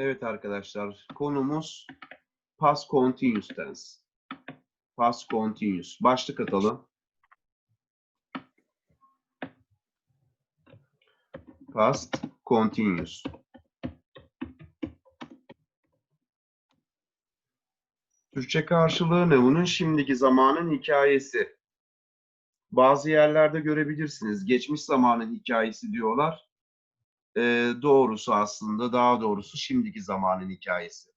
Evet arkadaşlar, konumuz past continuous tense. Past continuous. Başlık atalım. Past continuous. Türkçe karşılığı ne bunun? Şimdiki zamanın hikayesi. Bazı yerlerde görebilirsiniz. Geçmiş zamanın hikayesi diyorlar. Ee, doğrusu aslında, daha doğrusu şimdiki zamanın hikayesi.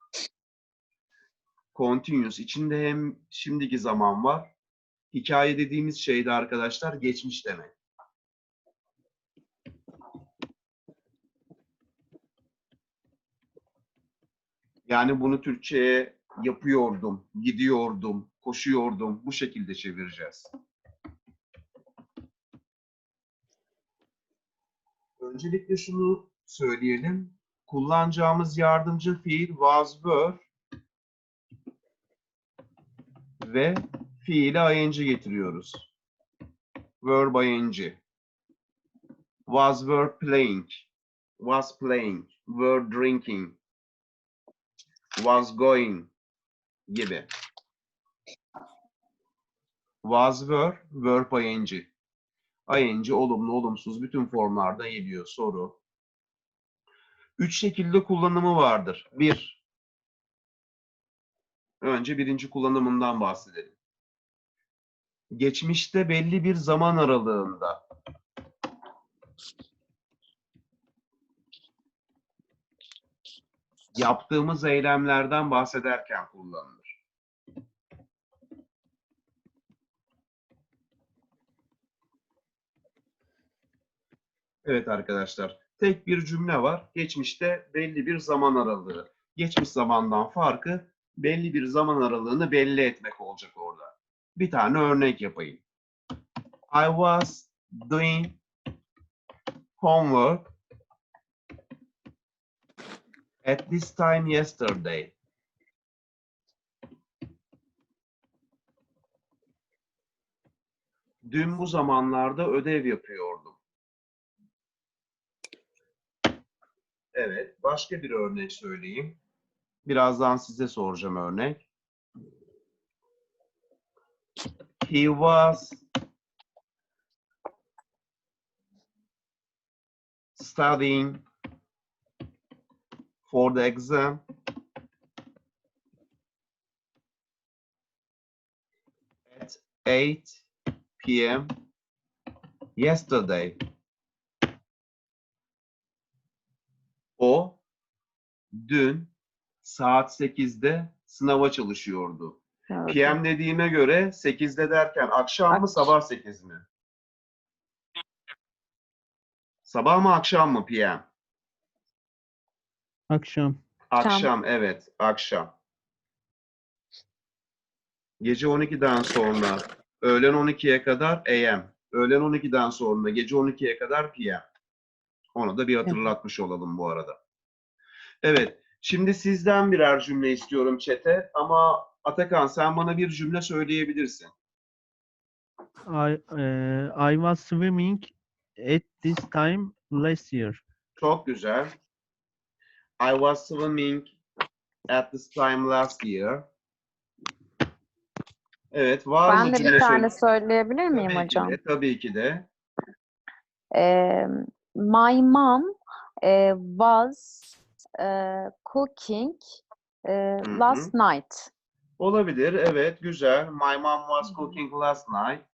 Continuous. içinde hem şimdiki zaman var. Hikaye dediğimiz şey de arkadaşlar geçmiş demek. Yani bunu Türkçe'ye yapıyordum, gidiyordum, koşuyordum. Bu şekilde çevireceğiz. Öncelikle şunu söyleyelim. Kullanacağımız yardımcı fiil was, were ve fiili ing getiriyoruz. Verb ing. Was were playing. Was playing. Were drinking. Was going gibi. Was were verb ing. İng olumlu olumsuz bütün formlarda geliyor soru. Üç şekilde kullanımı vardır. Bir, önce birinci kullanımından bahsedelim. Geçmişte belli bir zaman aralığında yaptığımız eylemlerden bahsederken kullanılır. Evet arkadaşlar, tek bir cümle var. Geçmişte belli bir zaman aralığı. Geçmiş zamandan farkı belli bir zaman aralığını belli etmek olacak orada. Bir tane örnek yapayım. I was doing homework at this time yesterday. Dün bu zamanlarda ödev yapıyordum. Evet, başka bir örnek söyleyeyim. Birazdan size soracağım örnek. He was studying for the exam at 8 p.m. yesterday. O dün saat 8'de sınava çalışıyordu. Evet. PM dediğime göre 8'de derken akşam mı sabah 8 mi? Sabah mı akşam mı PM? Akşam. Akşam evet akşam. Gece 12'den sonra öğlen 12'ye kadar AM. Öğlen 12'den sonra gece 12'ye kadar PM. Onu da bir hatırlatmış olalım bu arada. Evet. Şimdi sizden birer cümle istiyorum çete ama Atakan sen bana bir cümle söyleyebilirsin. I, eh, I was swimming at this time last year. Çok güzel. I was swimming at this time last year. Evet, var Ben mı de cümle bir tane söyle- söyleyebilir miyim Tabii ki hocam? de, tabii ki de. Ee, my mom eh, was eh, cooking hı. last night. Olabilir, evet, güzel. My mom was cooking last night.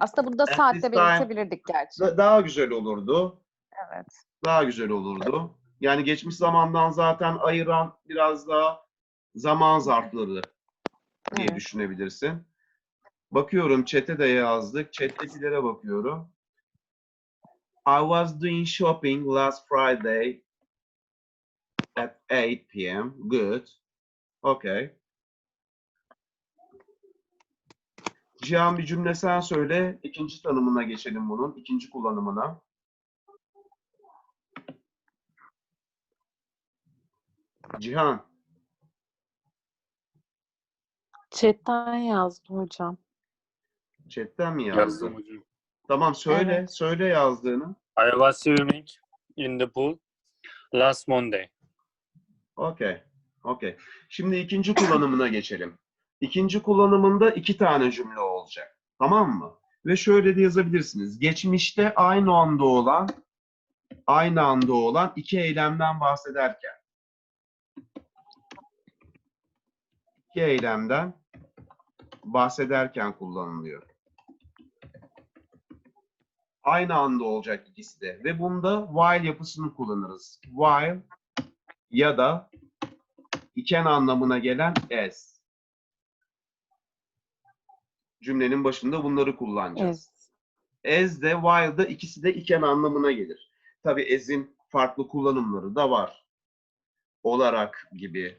Aslında burada this saatte time- belirtebilirdik gerçi. Da- daha güzel olurdu. Evet. Daha güzel olurdu. Yani geçmiş zamandan zaten ayıran biraz daha zaman zarfları diye Evet. düşünebilirsin. Bakıyorum chat'e de yazdık. Chat'tekilere bakıyorum. I was doing shopping last Friday at 8 p.m. Good. Okay. Cihan bir cümle sen söyle. İkinci tanımına geçelim bunun. ikinci kullanımına. Cihan. Chatten yazdı hocam. Chat'ten mi yazdın? Yazdım hocam. Tamam söyle. Evet. Söyle yazdığını. I was swimming in the pool last Monday. Okey. Okey. Şimdi ikinci kullanımına geçelim. İkinci kullanımında iki tane cümle olacak. Tamam mı? Ve şöyle de yazabilirsiniz. Geçmişte aynı anda olan aynı anda olan iki eylemden bahsederken iki eylemden bahsederken kullanılıyor. Aynı anda olacak ikisi de. Ve bunda while yapısını kullanırız. While ya da iken anlamına gelen as. Cümlenin başında bunları kullanacağız. Evet. As de while da ikisi de iken anlamına gelir. Tabi as'in farklı kullanımları da var. Olarak gibi.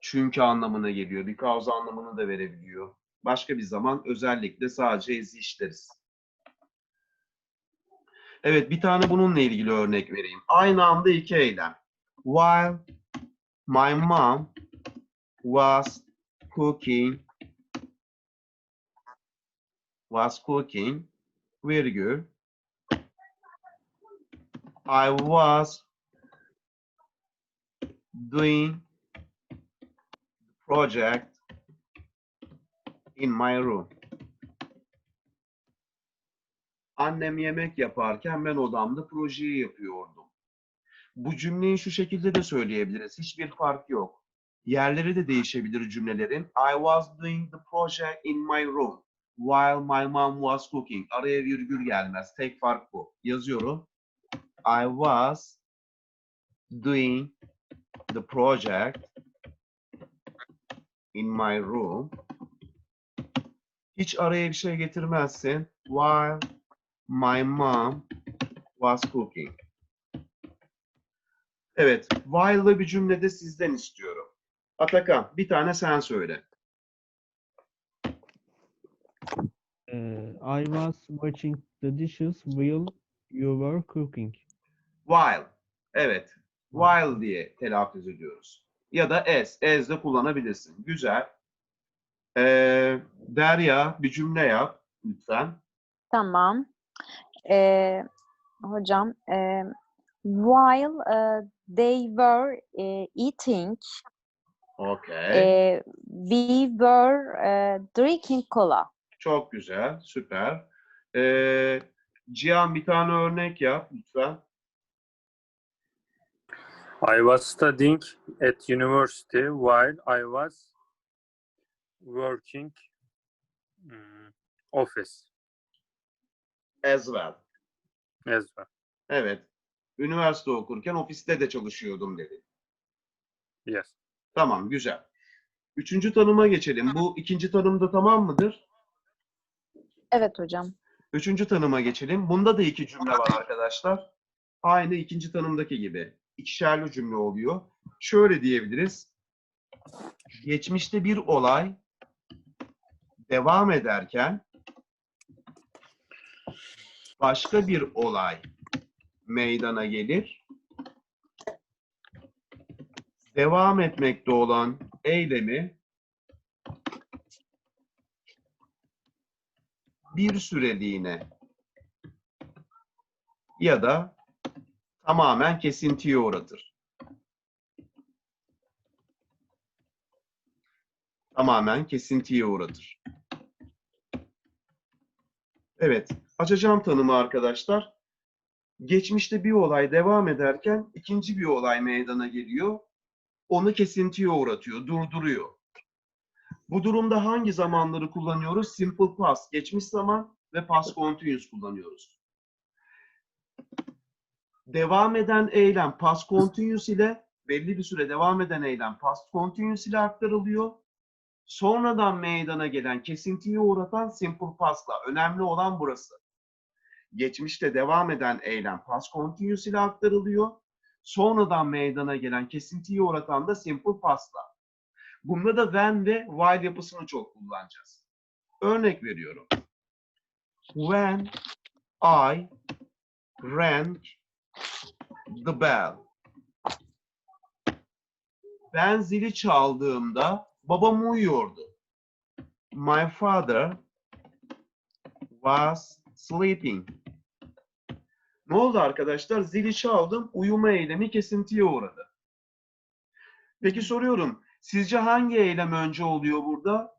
Çünkü anlamına geliyor. Because anlamını da verebiliyor. Başka bir zaman özellikle sadece as'i işleriz. Evet bir tane bununla ilgili örnek vereyim. Aynı anda iki eylem. While my mom was cooking was cooking virgül I was doing project in my room. Annem yemek yaparken ben odamda projeyi yapıyordum. Bu cümleyi şu şekilde de söyleyebiliriz. Hiçbir fark yok. Yerleri de değişebilir cümlelerin. I was doing the project in my room while my mom was cooking. Araya virgül gelmez. Tek fark bu. Yazıyorum. I was doing the project in my room. Hiç araya bir şey getirmezsin. While my mom was cooking. Evet, while'lı bir cümlede sizden istiyorum. Atakan, bir tane sen söyle. Ee, I was watching the dishes while you were cooking. While. Evet. While diye telaffuz ediyoruz. Ya da as. As de kullanabilirsin. Güzel. Ee, Derya bir cümle yap lütfen. Tamam. Ee, hocam, e, while e, they were e, eating, Okay. e, we were e, drinking cola. Çok güzel. Süper. Ee, Cihan bir tane örnek yap lütfen. I was studying at university while I was working mm, office As well. as well. Evet. Üniversite okurken ofiste de çalışıyordum dedi. Yes. Tamam, güzel. Üçüncü tanıma geçelim. Bu ikinci tanımda tamam mıdır? Evet hocam. Üçüncü tanıma geçelim. Bunda da iki cümle var arkadaşlar. Aynı ikinci tanımdaki gibi. İkişerli cümle oluyor. Şöyle diyebiliriz. Geçmişte bir olay devam ederken başka bir olay meydana gelir. Devam etmekte olan eylemi bir süreliğine ya da tamamen kesintiye uğratır. Tamamen kesintiye uğratır. Evet, açacağım tanımı arkadaşlar. Geçmişte bir olay devam ederken ikinci bir olay meydana geliyor. Onu kesintiye uğratıyor, durduruyor. Bu durumda hangi zamanları kullanıyoruz? Simple past, geçmiş zaman ve past continuous kullanıyoruz. Devam eden eylem past continuous ile belli bir süre devam eden eylem past continuous ile aktarılıyor. Sonradan meydana gelen kesintiye uğratan simple past'la. Önemli olan burası. Geçmişte devam eden eylem past continuous ile aktarılıyor. Sonradan meydana gelen kesintiye uğratan da simple past'la. Bunda da when ve while yapısını çok kullanacağız. Örnek veriyorum. When I rang the bell. Ben zili çaldığımda babam uyuyordu. My father was sleeping. Ne oldu arkadaşlar? Zili çaldım, uyuma eylemi kesintiye uğradı. Peki soruyorum. Sizce hangi eylem önce oluyor burada?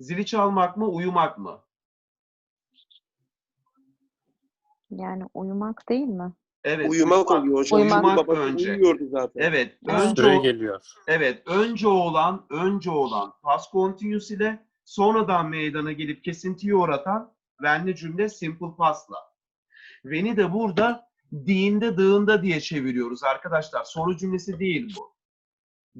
Zili çalmak mı, uyumak mı? Yani uyumak değil mi? Evet, Uyumak oluyor hocam. Uyumak babası önce. uyuyordu zaten. Evet, önce Süre o- geliyor. evet, önce olan, önce olan past continuous ile sonradan meydana gelip kesintiyi uğratan venli cümle simple past'la. Veni de burada dinde dığında diye çeviriyoruz arkadaşlar. Soru cümlesi değil bu.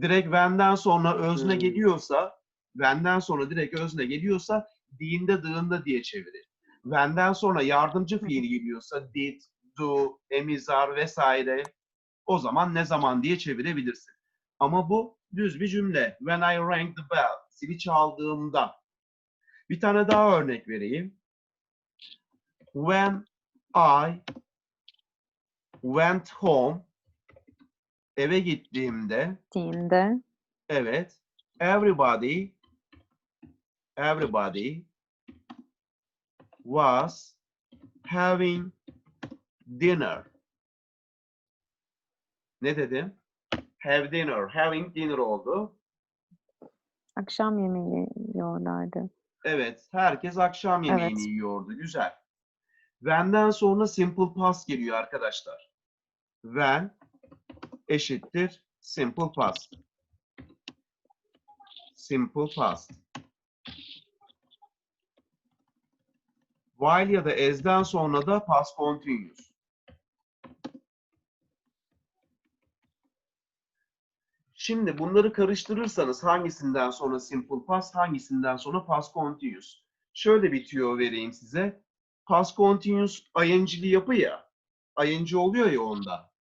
Direkt venden sonra özne Hmm. geliyorsa, venden sonra direkt özne geliyorsa dinde dığında diye çevirir. Venden sonra yardımcı fiil geliyorsa did, do, emizar vesaire o zaman ne zaman diye çevirebilirsin. Ama bu düz bir cümle. When I rang the bell. Zili çaldığımda. Bir tane daha örnek vereyim. When I went home. Eve gittiğimde Dinde evet everybody everybody was having dinner. Ne dedim? Have dinner. Having dinner oldu. akşam yemeği yiyorlardı. Evet, herkes akşam yemeğini Evet. yiyordu. Güzel. When'den sonra simple past geliyor arkadaşlar. When eşittir simple past. Simple past. While ya da as'den sonra da past continuous. Şimdi bunları karıştırırsanız hangisinden sonra simple past, hangisinden sonra past continuous. Şöyle bir tüyo vereyim size. Past continuous ing'li yapı ya. ing oluyor ya onda.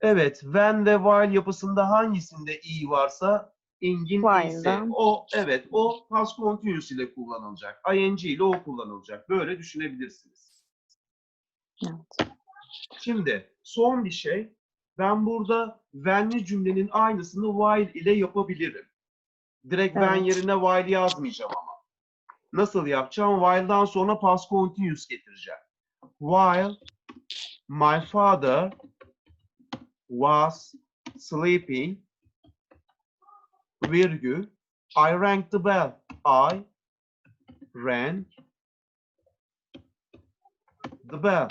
Evet, when ve while yapısında hangisinde i varsa ing'in. While'da. O evet, o past continuous ile kullanılacak. ing ile o kullanılacak. Böyle düşünebilirsiniz. Evet. Şimdi son bir şey. Ben burada when'li cümlenin aynısını while ile yapabilirim. Direkt when Evet. yerine while yazmayacağım ama. Nasıl yapacağım? While'dan sonra past continuous getireceğim. While my father was sleeping virgül I rang the bell. I rang the bell.